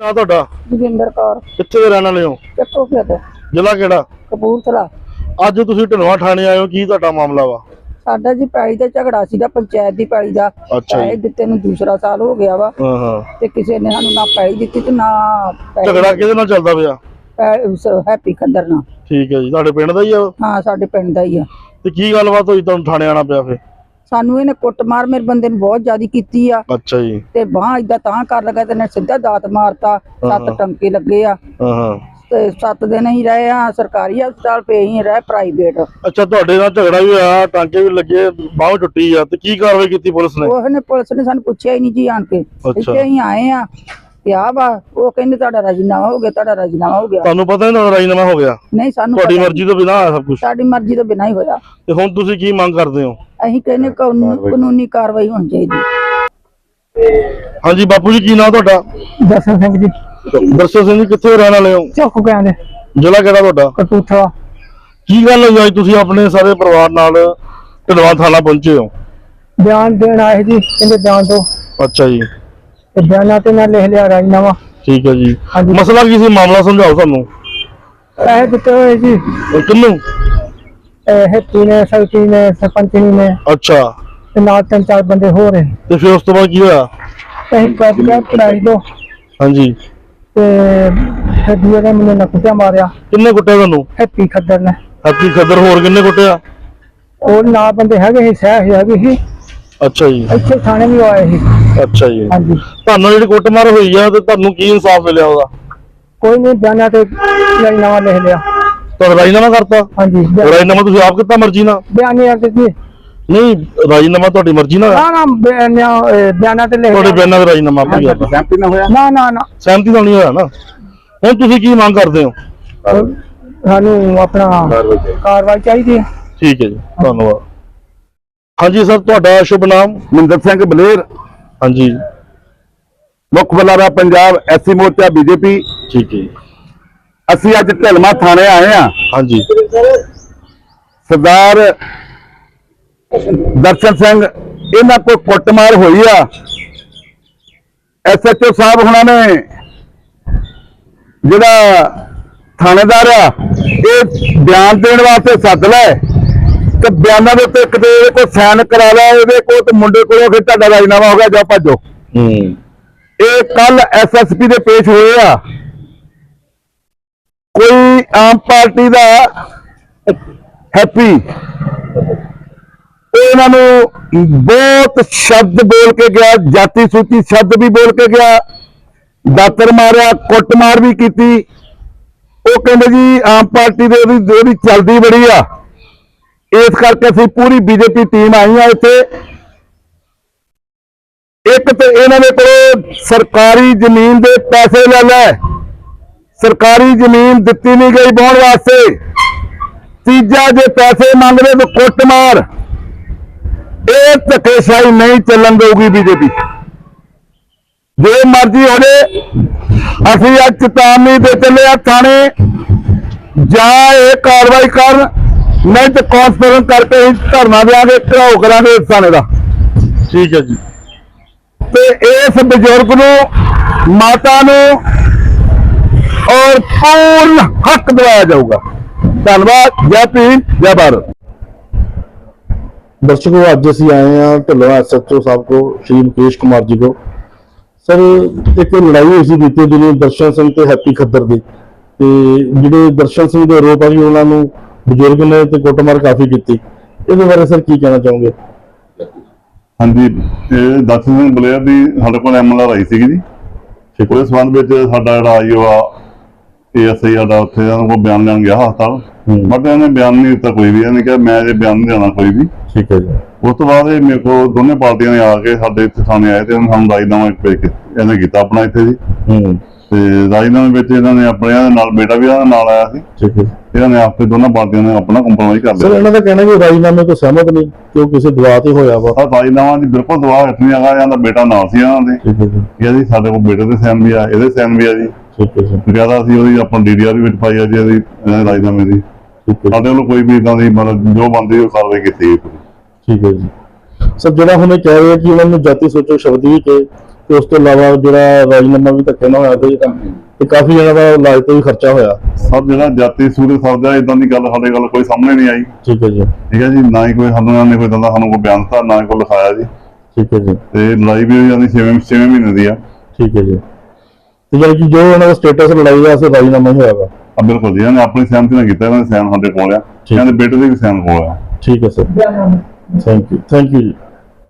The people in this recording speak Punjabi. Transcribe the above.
ਨਾ ਤੁਹਾਡਾ? ਜੋਗਿੰਦਰ ਕੌਰ। ਕਿੱਥੇ ਦੇ ਰਹਿਣ ਵਾਲੇ ਹੋ? ਚੱਕੋ ਫਿਰਦੇ ਜ਼ਿਲ੍ਹਾ ਕਿਹੜਾ? ਕਪੂਰਥਲਾ। ਅੱਜ ਤੁਸੀਂ ਢਨਵਾ ਥਾਣੇ ਆਏ ਹੋ ਕੀ ਤੁਹਾਡਾ ਮਾਮਲਾ ਵਾ? ਸਾਡਾ ਜੀ ਪੈਲੀ ਦਾ ਝਗੜਾ ਸੀਗਾ ਪੰਚਾਇਤ ਦੀ ਪੈਲੀ ਦਾ। ਅੱਛਾ ਪੈਸੇ ਦਿੱਤੇ ਨੂੰ ਦੂਸਰਾ ਸਾਲ ਹੋ ਗਿਆ ਵਾ। ਹਾਂ ਹਾਂ। ਤੇ ਕਿਸੇ ਨੇ ਸਾਨੂੰ ਨਾ ਪੈਲੀ ਦਿੱਤੀ ਤੇ ਨਾ ਝਗੜਾ ਕਿਹਦੇ ਨਾਲ ਚੱਲਦਾ ਪਿਆ? ਪੈ- ਉਸ ਹੈਪੀ ਖੱਦਰ ਨਾਲ। ਠੀਕ ਹੈ ਜੀ ਤੁਹਾਡੇ ਪਿੰਡ ਦਾ ਹੀ ਆ? ਉਹ? ਹਾਂ ਸਾਡੇ ਪਿੰਡ ਦਾ ਹੀ ਆ। ਤੇ ਕੀ ਗੱਲਬਾਤ ਹੋਈ ਤੁਹਾਨੂੰ ਥਾਣੇ ਆਣਾ ਪਿਆ ਫੇ ਸਾਨੂੰ ਇਹਨੇ ਕੁੱਟਮਾਰ ਮੇਰੇ ਬੰਦੇ ਨੂੰ ਬਹੁਤ ਜ਼ਿਆਦਾ ਕੀਤੀ ਆ। ਅੱਛਾ ਜੀ। ਤੇ ਬਾਹ ਇਦਾਂ ਤਾਂ ਕਰ ਲਗਾ ਤੇ ਨੇ ਸਿੱਧਾ ਦਾਤ ਮਾਰਤਾ ਸੱਤ। ਟੰਕੇ ਲੱਗੇ ਆ। ਹਾਂ ਤੇ ਸੱਤ ਦਿਨ ਹੀ ਰਹੇ ਆ ਸਰਕਾਰੀ ਹਸਪਤਾਲ ਪਏ ਹੀ ਰਹੇ ਪ੍ਰਾਈਵੇਟ ਅੱਛਾ ਤੁਹਾਡੇ ਨਾਲ ਝਗੜਾ ਵੀ ਹੋਇਆ ਟਾਂਕੇ ਵੀ ਲੱਗੇ ਬਾਹ ਟੁੱਟੀ ਆ ਤੇ ਕੀ ਕਾਰਵਾਈ ਕੀਤੀ ਪੁਲਿਸ ਨੇ? ਉਹ ਨੇ ਪੁਲਿਸ ਨੇ ਸਾਨੂੰ ਪੁੱਛਿਆ ਹੀ ਨਹੀਂ ਜੀ ਆਣ ਕੇ। ਇੱਥੇ ਹੀ ਆਏ ਆ ਤੇ ਆ ਵਾ ਉਹ ਕਹਿੰਦੇ ਤੁਹਾਡਾ ਰਾਜੀਨਾਮਾ ਹੋ ਗਿਆ ਤੁਹਾਡਾ ਰਾਜੀਨਾਮਾ ਹੋ ਗਿਆ। ਤੁਹਾਨੂੰ ਪਤਾ ਨਹੀਂ ਤੁਹਾਡਾ ਰਾਜੀਨਾਮਾ ਹੋ ਗਿਆ? ਨਹੀਂ ਸਾਨੂੰ ਤੁਹਾਡੀ ਮਰਜ਼ੀ ਤੋਂ ਬਿਨਾਂ ਸਭ ਕੁਝ ਸਾਡੀ ਮਰਜ਼ੀ ਤੋਂ ਬਿਨਾਂ ਹੀ ਹੋਇਆ। ਤੇ ਹੁਣ ਤੁਸੀਂ ਕੀ ਮੰਗ ਕਰਦੇ ਹੋ? ਅਸੀਂ ਕਹਿੰਦੇ ਕਾਨੂੰਨ- ਕਾਨੂੰਨੀ ਕਾਰਵਾਈ ਹੋਣੀ ਚਾਹੀਦੀ ਹਾਂਜੀ ਬਾਪੂ ਜੀ ਕੀ ਨਾਮ ਤੁਹਾਡਾ? ਦਰਸ਼ਨ ਸਿੰਘ ਜੀ। ਦਰਸ਼ਨ ਸਿੰਘ ਜੀ ਕਿੱਥੇ ਰਹਿਣ ਵਾਲੇ ਹੋ? ਚੁੱਕ ਕਹਿੰਦੇ। ਜ਼ਿਲ੍ਹਾ ਕਿਹੜਾ ਤੁਹਾਡਾ? ਕਪੂਰਥਲਾ। ਕੀ ਗੱਲ ਹੋਈ ਅੱਜ ਤੁਸੀਂ ਆਪਣੇ ਸਾਰੇ ਪਰਿਵਾਰ ਨਾਲ ਢਲਵਾ ਥਾਣਾ ਪਹੁੰਚੇ ਹੋ? ਬਿਆਨ ਦੇਣ ਆਏ ਜੀ ਕਹਿੰਦੇ ਬਿਆਨ ਦੋ ਅੱਛਾ ਜੀ। ਤੇ ਬਿਆਨਾਂ ਤੇ ਮੈਂ ਲਿਖ ਲਿਆ ਰਾਜੀਨਾਮਾ। ਠੀਕ ਹੈ ਜੀ। ਹਾਂਜੀ। ਮਸਲਾ ਕੀ ਸੀ? ਮਾਮਲਾ ਸਮਝਾਓ ਸਾਨੂੰ। ਪੈਸੇ ਦਿੱਤੇ ਹੋਏ ਜੀ ਕਿਹਨੂੰ ਹੈਪੀ ਨੇ ਸਰਪੰਚੀ ਨੇ। ਅੱਛਾ। ਤੇ ਨਾਲ ਤਿੰਨ ਚਾਰ ਬੰਦੇ ਹੋ ਰਹੇ ਤੇ ਫਿਰ ਉਸ ਤੋਂ ਬਾਅਦ ਕੀ ਹੋਇਆ? ਅਸੀਂ ਕੱਢ ਕੇ ਪੜਾਈ ਦੋ ਹਾਂਜੀ। ਤੇ ਫਿਰ ਦੂਏ ਨੇ ਮੈਨੂੰ ਨਕੁੱਟਿਆ ਮਾਰਿਆ। ਕਿੰਨੇ ਕੁੱਟਿਆ ਤੁਹਾਨੂੰ? ਹੈਪੀ ਖੱਦਰ ਨੇ। ਹੈਪੀ ਖੱਦਰ ਹੋਰ ਕਿੰਨੇ ਕੁੱਟਿਆ? ਉਹ ਨਾ ਬੰਦੇ ਹੈਗੇ ਸੀ ਸਹਿ ਹੈਗੇ ਸੀ। ਅੱਛਾ ਜੀ। ਇੱਥੇ ਥਾਣੇ ਵੀ ਆਏ ਸੀ। ਅੱਛਾ ਜੀ। ਹਾਂਜੀ। ਤੁਹਾਨੂੰ ਜਿਹੜੀ ਕੁੱਟਮਾਰ ਹੋਈ ਆ ਤੇ ਤੁਹਾਨੂੰ ਕੀ ਇਨਸਾਫ ਮਿਲਿਆ ਉਹਦਾ? ਕੋਈ ਨਹੀਂ ਬਿਆਨਾਂ ਤੇ ਲਿਖ ਲਿਆ। ਤੁਹਾਡਾ ਰਾਜੀਨਾਮਾ ਕਰਤਾ? ਹਾਂਜੀ। ਰਾਜੀਨਾਮਾ ਤੁਸੀਂ ਆਪ ਕੀਤਾ ਮਰਜ਼ੀ ਨਾਲ? ਬਿਆਨੇ ਆ ਕੇ ਜੀ ਨਹੀਂ ਰਾਜੀਨਾਮਾ ਤੁਹਾਡੀ ਮਰਜ਼ੀ ਨਾਲ ਨਾ ਨਾ ਬਿਆਨਾਂ ਬਿਆਨਾਂ ਤੇ ਲਿਖ ਤੁਹਾਡੇ। ਬਿਆਨਾਂ ਦਾ ਰਾਜੀਨਾਮਾ ਆਪੇ ਕਰਦਾ ਸਹਿਮਤੀ ਨਾ ਹੋਇਆ? ਨਾ ਨਾ ਨਾ। ਸਹਿਮਤੀ ਨਾਲ ਨਹੀਂ ਹੋਇਆ ਨਾ? ਹੁਣ ਤੁਸੀਂ ਕੀ ਮੰਗ ਕਰਦੇ ਹੋ? ਸਾਨੂੰ ਆਪਣਾ ਕਾਰਵਾਈ ਚਾਹੀਦੀ। ਹੈ। ਠੀਕ ਹੈ ਜੀ ਧੰਨਵਾਦ। ਹਾਂਜੀ ਸਰ ਤੁਹਾਡਾ ਸ਼ੁਭ ਨਾਮ? ਮਨਿੰਦਰ ਸਿੰਘ ਬਲੇਰ। ਹਾਂਜੀ। ਮੁੱਖ ਬੁਲਾਰਾ ਪੰਜਾਬ ਐਸਸੀ ਮੋਰਚਾ ਬੀਜੇਪੀ। ਠੀਕ ਹੈ ਜੀ। ਅਸੀਂ ਅੱਜ ਢਲਮਾ ਥਾਣੇ ਆਏ ਆ ਹਾਂਜੀ। ਸਰਦਾਰ ਦਰਸ਼ਨ ਸਿੰਘ ਇਹਨਾਂ ਕੋਲ ਕੁੱਟਮਾਰ ਹੋਈ ਆ। ਐਸਐਚਓ ਸਾਹਿਬ ਹੁਣਾਂ ਨੇ ਜਿਹੜਾ ਥਾਣੇਦਾਰ ਆ ਇਹ ਬਿਆਨ ਦੇਣ ਵਾਸਤੇ ਸੱਦ ਲੈ ਤੇ ਬਿਆਨਾਂ ਦੇ ਉੱਤੇ ਕਿਤੇ ਇਹਦੇ ਕੋਲ ਸਾਈਨ ਕਰਾ ਲੈ ਇਹਦੇ ਕੋਲ ਤੇ ਮੁੰਡੇ ਕੋਲੋਂ ਫਿਰ ਤੁਹਾਡਾ ਰਾਜੀਨਾਮਾ ਹੋ ਗਿਆ ਜਾਓ ਭੱਜੋ। ਹੂੰ। ਇਹ ਕੱਲ ਐਸਐਸਪੀ ਦੇ ਪੇਸ਼ ਹੋਏ ਆ। ਕੋਈ ਆਮ ਪਾਰਟੀ ਦਾ ਹੈਪੀ। ਉਹ ਇਹਨਾਂ ਨੂੰ ਬਹੁਤ ਸ਼ਬਦ ਬੋਲ ਕੇ ਗਿਆ, ਜਾਤੀ ਸੂਚੀ ਸ਼ਬਦ ਵੀ ਬੋਲ ਕੇ ਗਿਆ, ਦਾਤਰ ਮਾਰਿਆ, ਕੁੱਟਮਾਰ ਵੀ ਕੀਤੀ। ਉਹ ਕਹਿੰਦੇ ਜੀ, ਆਮ ਪਾਰਟੀ ਦੇ ਉਹਦੀ ਉਹਦੀ ਚਲਦੀ ਬੜੀ ਆ। ਇਸ ਕਰਕੇ ਅਸੀਂ ਪੂਰੀ ਬੀਜੇਪੀ ਟੀਮ ਆਈ ਆ ਇੱਥੇ। ਇੱਕ ਤੇ ਇਹਨਾਂ ਦੇ ਕੋਲ ਸਰਕਾਰੀ ਜ਼ਮੀਨ ਦੇ ਪੈਸੇ ਲੈ ਲੈ। ਸਰਕਾਰੀ ਜ਼ਮੀਨ ਦਿੱਤੀ ਨਹੀਂ ਗਈ ਬਾਉਣ ਵਾਸਤੇ। ਤੀਜਾ ਜੇ ਪੈਸੇ ਮੰਗਦੇ ਤਾਂ ਕੁੱਟ ਮਾਰ ਇਹ ਧੱਕੇਸ਼ਾਹੀ ਨਹੀਂ ਚੱਲਣ ਦੇਊਗੀ ਬੀਜੇਪੀ। ਜੇ ਮਰਜ਼ੀ ਹੋ ਜੇ ਅਸੀਂ ਅੱਜ ਚੇਤਾਵਨੀ ਦੇ ਚੱਲੇ ਆ ਥਾਣੇ। ਜਾਂ ਇਹ ਕਾਰਵਾਈ ਕਰਨ ਨਹੀਂ ਤੇ ਕਾਨਫਰੰਸ ਕਰਕੇ ਅਸੀਂ ਧਰਨਾ ਦੇਵਾਂਗੇ ਘਰਾਓ ਕਰਾਂਗੇ ਇਸ ਥਾਣੇ ਦਾ। ਠੀਕ ਹੈ ਜੀ। ਤੇ ਇਸ ਬਜ਼ੁਰਗ ਨੂੰ ਮਾਤਾ ਨੂੰ ਔਰ ਪੂਰਨ ਹੱਕ ਦਿਵਾਇਆ ਜਾਊਗਾ। ਧੰਨਵਾਦ ਜੈ ਭੀਮ ਜੈ ਭਾਰਤ। ਦਰਸ਼ਕੋ ਅੱਜ ਅਸੀਂ ਆਏ ਹਾਂ ਢਿੱਲੋਂ ਐਸਐਚਓ ਸਾਹਿਬ ਕੋ ਸ਼੍ਰੀ ਮੁਕੇਸ਼ ਕੁਮਾਰ ਜੀ ਕੋ ਸਰ ਇੱਕ ਲੜਾਈ ਹੋਈ ਸੀ ਬੀਤੇ ਦਿਨੀ ਦਰਸ਼ਨ ਸਿੰਘ ਤੇ ਹੈਪੀ ਖੱਦਰ ਦੀ। ਤੇ ਜਿਹੜੇ ਦਰਸ਼ਨ ਸਿੰਘ ਦੇ ਆਰੋਪ ਆ ਵੀ ਉਹਨਾਂ ਨੂੰ ਬਜ਼ੁਰਗ ਨੇ ਤੇ ਕੁੱਟਮਾਰ ਕਾਫੀ ਕੀਤੀ। ਇਹਦੇ ਬਾਰੇ ਸਰ ਕੀ ਕਹਿਣਾ ਚਾਹੋਗੇ? ਹਾਂਜੀ ਇਹ ਦਰਸ਼ਨ ਸਿੰਘ ਬਲੇਅਰ ਦੀ ਸਾਡੇ ਕੋਲ ਐਮਐਲਆਰ ਆਈ ਸੀਗੀ ਜੀ। ਤੇ ਉਹਦੇ ਸੰਬੰਧ ਵਿੱਚ ਸਾਡਾ ਜਿਹੜਾ ਆਈਓ ਆ ਏਐਸਆਈ ਸਾਡਾ ਉੱਥੇ ਉਹਨਾਂ ਕੋਲ ਬਿਆਨ ਲੈਣ ਗਿਆ ਹਸਪਤਾਲ। ਬਟ ਇਹਨੇ ਬਿਆਨ ਨਹੀਂ ਦਿੱਤਾ ਕੋਈ ਵੀ ਇਹਨੇ ਕਿਹਾ ਮੈਂ ਇਹ ਬਿਆਨ ਨਹੀਂ ਦੇਣਾ ਕੋਈ ਵੀ। ਠੀਕ ਹੈ ਜੀ। ਉਸ ਤੋਂ ਬਾਅਦ ਇਹ ਮੇਰੇ ਕੋਲ ਦੋਨੇ ਪਾਰਟੀਆਂ ਨੇ ਆ ਕੇ ਸਾਡੇ ਇੱਥੇ ਥਾਣੇ ਆਏ ਤੇ ਉਹਨਾਂ ਸਾਨੂੰ ਰਾਜਨਾਮਾ ਪੇਸ਼ ਕੀਤਾ ਇਹਨੇ ਕੀਤਾ ਆਪਣਾ ਇੱਥੇ ਜੀ। ਹੂੰ। ਤੇ ਰਾਜਨਾਮੇ ਵਿੱਚ ਇਹਨਾਂ ਨੇ ਆਪਣਿਆਂ ਦੇ ਨਾਲ ਬੇਟਾ ਵੀ ਇਹਨਾਂ ਨਾਲ ਆਇਆ ਸੀ। ਠੀਕ ਹੈ ਇਹਨਾਂ ਨੇ ਆਪੇ ਦੋਨਾਂ ਪਾਰਟੀਆਂ ਨੇ ਆਪਣਾ ਕੰਪਰੋਮਾਈਜ਼ ਕਰ ਸਰ ਲਿਆ ਇਹਨਾਂ ਦਾ ਕਹਿਣਾ ਕਿ ਰਾਜੀਨਾਮੇ ਤੋਂ ਸਹਿਮਤ ਨਹੀਂ ਕਿ ਉਹ ਕਿਸੇ ਦਵਾ ਤੇ ਹੋਇਆ ਵਾ। ਆ ਰਾਜਨਾਮਾ ਦੀ ਬਿਲਕੁਲ ਦਵਾ ਇਤਨੀ ਹੈਗਾ ਇਹਨਾਂ ਦਾ ਬੇਟਾ ਨਾਲ ਸੀ ਇਹਨਾਂ ਦੇ। ਠੀਕ ਹੈ ਜੀ। ਹੈ ਜੀ ਸਾਡੇ ਕੋਲ ਬੇਟੇ ਦੇ ਸੈਨ ਵੀ ਆ ਇਹਦੇ ਸੈਨ ਵੀ ਆ ਜੀ। ਠੀਕ ਹੈ ਜ਼ਿਆਦਾ ਅਸੀਂ ਉਹਦੀ ਆਪਾਂ ਡੀਡੀਆਰ ਵੀ ਵਿੱਚ ਪਾਈ ਆ ਜੀ ਇਹਦੀ ਦੇ ਰਾਜਨਾਮੇ ਦੀ। ਠੀਕ ਹੈ ਸਾਡੇ ਵੱਲੋਂ ਕੋਈ ਵੀ ਇਦਾਂ ਦੀ ਮਤਲਬ ਜੋ ਬੰਦੀ ਉਹ ਕਾਰਵਾਈ ਕੀਤੀ ਗਈ। ਠੀਕ ਹੈ ਜੀ। ਸਰ ਜਿਹੜਾ ਹੁਣ ਇਹ ਕਹਿ ਰਹੇ ਆ ਕਿ ਉਹਨਾਂ ਨੂੰ ਜਾਤੀ ਸੋਚੋ ਸ਼ਬਦ ਵੀ ਕਿ ਤੇ ਉਸ ਤੋਂ ਇਲਾਵਾ ਜਿਹੜਾ ਰਾਜਨਾਮਾ ਵੀ ਧੱਕੇ ਨਾਲ ਹੋਇਆ ਤੇ ਤੇ ਕਾਫੀ ਜਣਾ ਦਾ ਇਲਾਜ ਤੇ ਵੀ ਖਰਚਾ ਹੋਇਆ। ਸਰ ਜਿਹੜਾ ਜਾਤੀ ਸੂਰੇ ਸਰਦਾ ਇਦਾਂ ਦੀ ਗੱਲ ਸਾਡੇ ਗੱਲ ਕੋਈ ਸਾਹਮਣੇ ਨਹੀਂ ਆਈ। ਠੀਕ ਹੈ ਜੀ। ਠੀਕ ਹੈ ਜੀ ਨਾ ਹੀ ਕੋਈ ਸਾਨੂੰ ਨੇ ਕੋਈ ਏਦਾਂ ਦਾ ਸਾਨੂੰ ਕੋਈ ਬਿਆਨ ਦਿੱਤਾ ਨਾ ਹੀ ਕੋਈ ਲਿਖਾਇਆ ਜੀ। ਠੀਕ ਹੈ ਜੀ। ਤੇ ਲੜਾਈ ਵੀ ਹੋਈ ਜਾਂਦੀ 6ਵੇਂ 6ਵੇਂ ਮਹੀਨੇ ਦੀ ਆ। ਠੀਕ ਹੈ ਜੀ। ਤੇ ਕਿ ਜੋ ਉਹਨਾਂ ਦਾ ਸਟੇਟਸ ਲੜਾਈ ਦਾ ਸੇ ਰਾਜਨਾਮਾ ਹੀ ਹੋਇਆ ਵਾ ਆ ਬਿਲਕੁਲ ਜੀ ਇਹਨੇ ਆਪਣੀ ਸਹਿਮਤੀ ਨਾਲ ਕੀਤਾ ਇਹਨਾਂ ਦੇ ਸਾਈਨ ਸਾਡੇ ਕੋਲ ਆ। ਠੀਕ। ਇਹਨਾਂ ਦੇ ਬੇਟੇ ਦੇ ਵੀ ਸਾਈਨ ਕੋਲ ਆ। ਠੀਕ ਹੈ sir thank you thank you ਜੀ।